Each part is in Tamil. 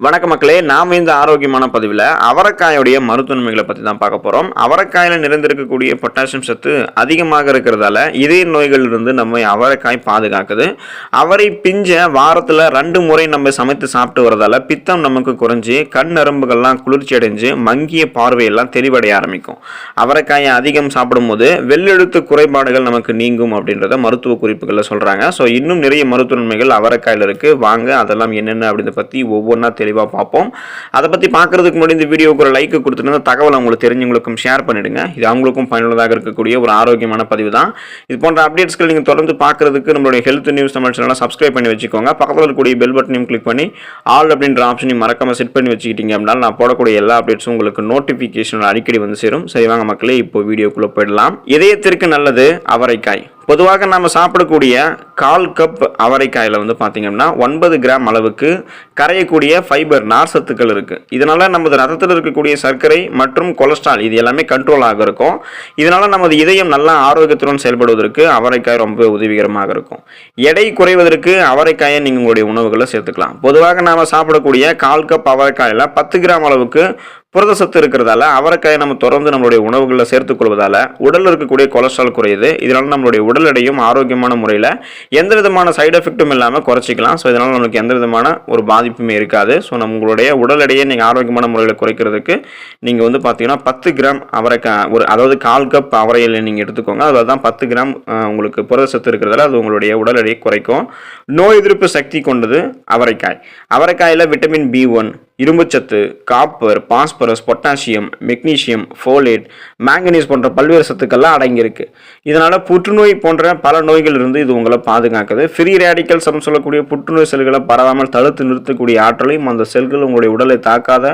வணக்க மக்களே நாம் இந்த ஆரோக்கியமான பதிவில் அவரைக்காயோடைய மருத்துவன்மைகளை பற்றி தான் பார்க்க போகிறோம் அவரைக்காயில் நிறைந்திருக்கக்கூடிய பொட்டாசியம் சத்து அதிகமாக இருக்கிறதால இதய நோய்களிலிருந்து நம்ம அவரைக்காய் பாதுகாக்குது. அவரை பிஞ்ச வாரத்தில் ரெண்டு முறை நம்ம சமைத்து சாப்பிட்டு வரதால பித்தம் நமக்கு குறைஞ்சி கண் நரம்புகள்லாம் குளிர்ச்சி அடைஞ்சு மங்கிய பார்வையெல்லாம் தெளிவடைய ஆரம்பிக்கும். அவரைக்காயை அதிகம் சாப்பிடும்போது வெள்ளெழுத்து குறைபாடுகள் நமக்கு நீங்கும் அப்படின்றத மருத்துவ குறிப்புகளில் சொல்கிறாங்க ஸோ இன்னும் நிறைய மருத்துவன்மைகள் அவரைக்காயில் இருக்குது வாங்க அதெல்லாம் என்னென்ன அப்படின்றத பற்றி ஒவ்வொன்றா தெளிவாக பார்ப்போம். அதை பற்றி பார்க்குறதுக்கு முன்னாடி இந்த ஒரு லைக் கொடுத்துட்டு தகவல் உங்களுக்கு தெரிஞ்சவங்களுக்கும் ஷேர் பண்ணிவிடுங்க இது அவங்களுக்கும் பயனுள்ளதாக இருக்கக்கூடிய ஒரு ஆரோக்கியமான பதிவு தான். இது போன்ற அப்டேட்ஸ்கள் நீங்கள் தொடர்ந்து பார்க்குறதுக்கு நம்மளுடைய ஹெல்த் நியூஸ் தமிழ் சேனலை சப்ஸ்கிரைப் பண்ணி வச்சுக்கோங்க. பக்கத்தில் இருக்கக்கூடிய பெல் பட்டனையும் கிளிக் பண்ணி ஆல் அப்படின்ற ஆப்ஷனையும் மறக்காமல் செட் பண்ணி வச்சுக்கிட்டீங்க அப்படின்னா நான் போடக்கூடிய எல்லா அப்டேட்ஸும் உங்களுக்கு நோட்டிஃபிகேஷன் அடிக்கடி வந்து சேரும். சரி வாங்க மக்களே இப்போ வீடியோக்குள்ளே போயிடலாம். இதயத்திற்கு நல்லது அவரைக்காய். பொதுவாக நம்ம சாப்பிடக்கூடிய கால் கப் அவரைக்காயில் வந்து பார்த்திங்கன்னா ஒன்பது கிராம் அளவுக்கு கரையக்கூடிய ஃபைபர் நார் சத்துக்கள் இருக்குது இதனால் நமது ரத்தத்தில் இருக்கக்கூடிய சர்க்கரை மற்றும் கொலஸ்ட்ரால் இது எல்லாமே கண்ட்ரோல் ஆக இருக்கும். இதனால் நமது இதயம் நல்லா ஆரோக்கியத்துடன் செயல்படுவதற்கு அவரைக்காய் ரொம்ப உதவிகரமாக இருக்கும். எடை குறைவதற்கு அவரைக்காயை நீங்கள் உங்களுடைய உணவுகளை சேர்த்துக்கலாம். பொதுவாக நாம் சாப்பிடக்கூடிய கால் கப் அவரைக்காயில் பத்து கிராம் அளவுக்கு புரத சத்து இருக்கிறதால அவரைக்காயை நம்ம தொடர்ந்து நம்மளுடைய உணவுகளில் சேர்த்துக்கொள்வதால உடலில் இருக்கக்கூடிய கொலஸ்ட்ரால் குறையுது. இதனால் நம்மளுடைய உடல் எடையும் ஆரோக்கியமான முறையில் எந்த விதமான சைடு எஃபெக்ட்டும் இல்லாமல் குறைச்சிக்கலாம். ஸோ இதனால் நம்மளுக்கு எந்த விதமான ஒரு பாதிப்புமே இருக்காது. ஸோ நம்மளுடைய உடல் எடையை நீங்கள் ஆரோக்கியமான முறையில் குறைக்கிறதுக்கு நீங்கள் வந்து பார்த்தீங்கன்னா பத்து கிராம் அவரைக்காய் ஒரு அதாவது கால் கப் அவரையில் நீங்கள் எடுத்துக்கோங்க. அதில் தான் பத்து கிராம் உங்களுக்கு புரத சத்து இருக்கிறதால அது உங்களுடைய உடல் எடையை குறைக்கும். நோய் எதிர்ப்பு சக்தி கொண்டது அவரைக்காய். அவரைக்காயில் விட்டமின் பி ஒன் இரும்புச்சத்து copper phosphorus potassium magnesium folate manganese போன்ற பல்வேறு சத்துக்கள்லாம் அடங்கியிருக்கு. இதனால் புற்றுநோய் போன்ற பல நோய்கள் இருந்து இது உங்களை பாதுகாக்குது. ஃப்ரீ ரேடிக்கல்ஸ் அப்படின்னு சொல்லக்கூடிய புற்றுநோய் செல்களை பரவாமல் தடுத்து நிறுத்தக்கூடிய ஆற்றலையும் அந்த செல்கள் உங்களுடைய உடலை தாக்காத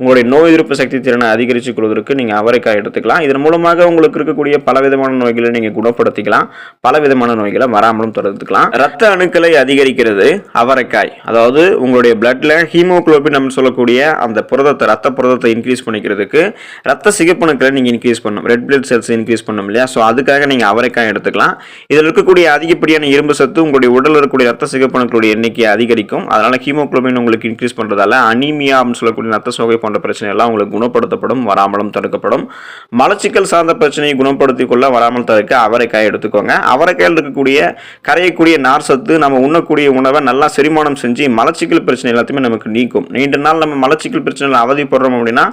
உங்களுடைய நோய் எதிர்ப்பு சக்தி திறனை அதிகரித்துக் கொள்வதற்கு நீங்கள் அவரைக்காய் எடுத்துக்கலாம். இதன் மூலமாக உங்களுக்கு இருக்கக்கூடிய பலவிதமான நோய்களை நீங்கள் குணப்படுத்திக்கலாம். பலவிதமான நோய்களை வராமலும் தடுத்துக்கலாம். ரத்த அணுக்களை அதிகரிக்கிறது அவரைக்காய். அதாவது உங்களுடைய பிளட்ல ஹீமோகுளோபின் நம்ம சொல்லக்கூடிய அந்த புரதத்தை ரத்த புரதத்தை இன்க்ரீஸ் பண்ணிக்கிறதுக்கு ரத்த சிகப்பணுக்களை நீங்கள் இன்க்ரீஸ் பண்ணும் ரெட் பிளட் செல்ஸ் இன்க்ரீஸ் பண்ணும் இல்லையா? ஸோ அதுக்காக நீங்கள் அவரைக்காய் எடுத்துக்கலாம். இதில் இருக்கக்கூடிய அதிகப்படியான இரும்பு சத்து உங்களுடைய உடலில் இருக்கக்கூடிய ரத்த சிகப்பணுக்களுடைய எண்ணிக்கையை அதிகரிக்கும். அதனால் ஹீமோக்ளோபின் உங்களுக்கு இன்க்ரீஸ் பண்ணுறதால அனீமியா அப்படின்னு சொல்லக்கூடிய ரத்த சோகை போன்ற பிரச்சனை எல்லாம் உங்களுக்கு குணப்படுத்தப்படும் வராமலும் தடுக்கப்படும். மலச்சிக்கல் சார்ந்த பிரச்சனையை குணப்படுத்திக் கொள்ள வராமல் தடுக்க அவரைக்காய் எடுத்துக்கோங்க. அவரைக்காயில் இருக்கக்கூடிய கரையக்கூடிய நார் சத்து நம்ம உண்ணக்கூடிய உணவை நல்லா செரிமானம் செஞ்சு மலச்சிக்கல் பிரச்சனை எல்லாத்தையுமே நமக்கு நீக்கும். நீண்ட நாள் அதனால் நம்ம மலச்சிக்கல் பிரச்சனையில் அவதிப்படுறோம் அப்படின்னா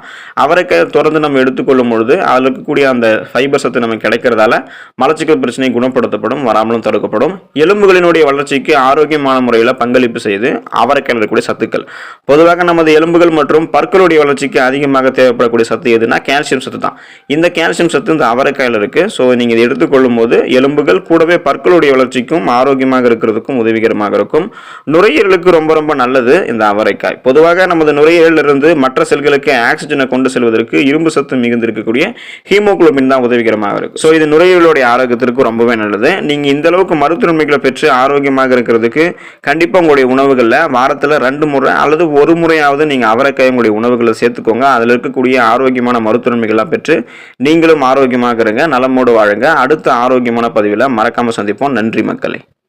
அவரைக்காய் தொடர்ந்து நம்ம எடுத்துக்கொள்ளும் பொழுது அதில் இருக்கக்கூடிய அந்த ஃபைபர் சத்து நமக்கு கிடைக்கிறதால மலச்சிக்கல் பிரச்சனை குணப்படுத்தப்படும் வராமலும் தடுக்கப்படும். எலும்புகளினுடைய வளர்ச்சிக்கு ஆரோக்கியமான முறையில் பங்களிப்பு செய்து அவரைக்காயில் இருக்கக்கூடிய சத்துக்கள். பொதுவாக நமது எலும்புகள் மற்றும் பற்களுடைய வளர்ச்சிக்கு அதிகமாக தேவைப்படக்கூடிய சத்து எதுனா கால்சியம் சத்து தான். இந்த கால்சியம் சத்து இந்த அவரைக்காயில் இருக்குது ஸோ நீங்கள் இதை எடுத்துக்கொள்ளும் போது எலும்புகள் கூடவே பற்களுடைய வளர்ச்சிக்கும் ஆரோக்கியமாக இருக்கிறதுக்கும் உதவிகரமாக இருக்கும். நுரையீரலுக்கு ரொம்ப ரொம்ப நல்லது இந்த அவரைக்காய். பொதுவாக நமது நுரையீரலிருந்து மற்ற செல்களுக்கு ஆக்சிஜனை கொண்டு செல்வதற்கு இரும்பு சத்து மிகுந்திருக்கக்கூடிய ஹீமோகுளோபின் தான் உதவிகரமாக இருக்கும் ஸோ இது நுரையீரலுடைய ஆரோக்கியத்திற்கு ரொம்பவே நல்லது. நீங்கள் இந்த அளவுக்கு மருத்துவமைகளை பெற்று ஆரோக்கியமாக இருக்கிறதுக்கு கண்டிப்பாக உங்களுடைய உணவுகளில் வாரத்தில் ரெண்டு முறை அல்லது ஒரு முறையாவது நீங்கள் அவரைக்காய் உங்களுடைய உணவுகளை சேர்த்துக்கோங்க. அதில் இருக்கக்கூடிய ஆரோக்கியமான மருத்துவமைகள்லாம் பெற்று நீங்களும் ஆரோக்கியமாக இருங்க நலமோடு வாழுங்க. அடுத்த ஆரோக்கியமான பதிவில் மறக்காமல் சந்திப்போம். நன்றி மக்களை.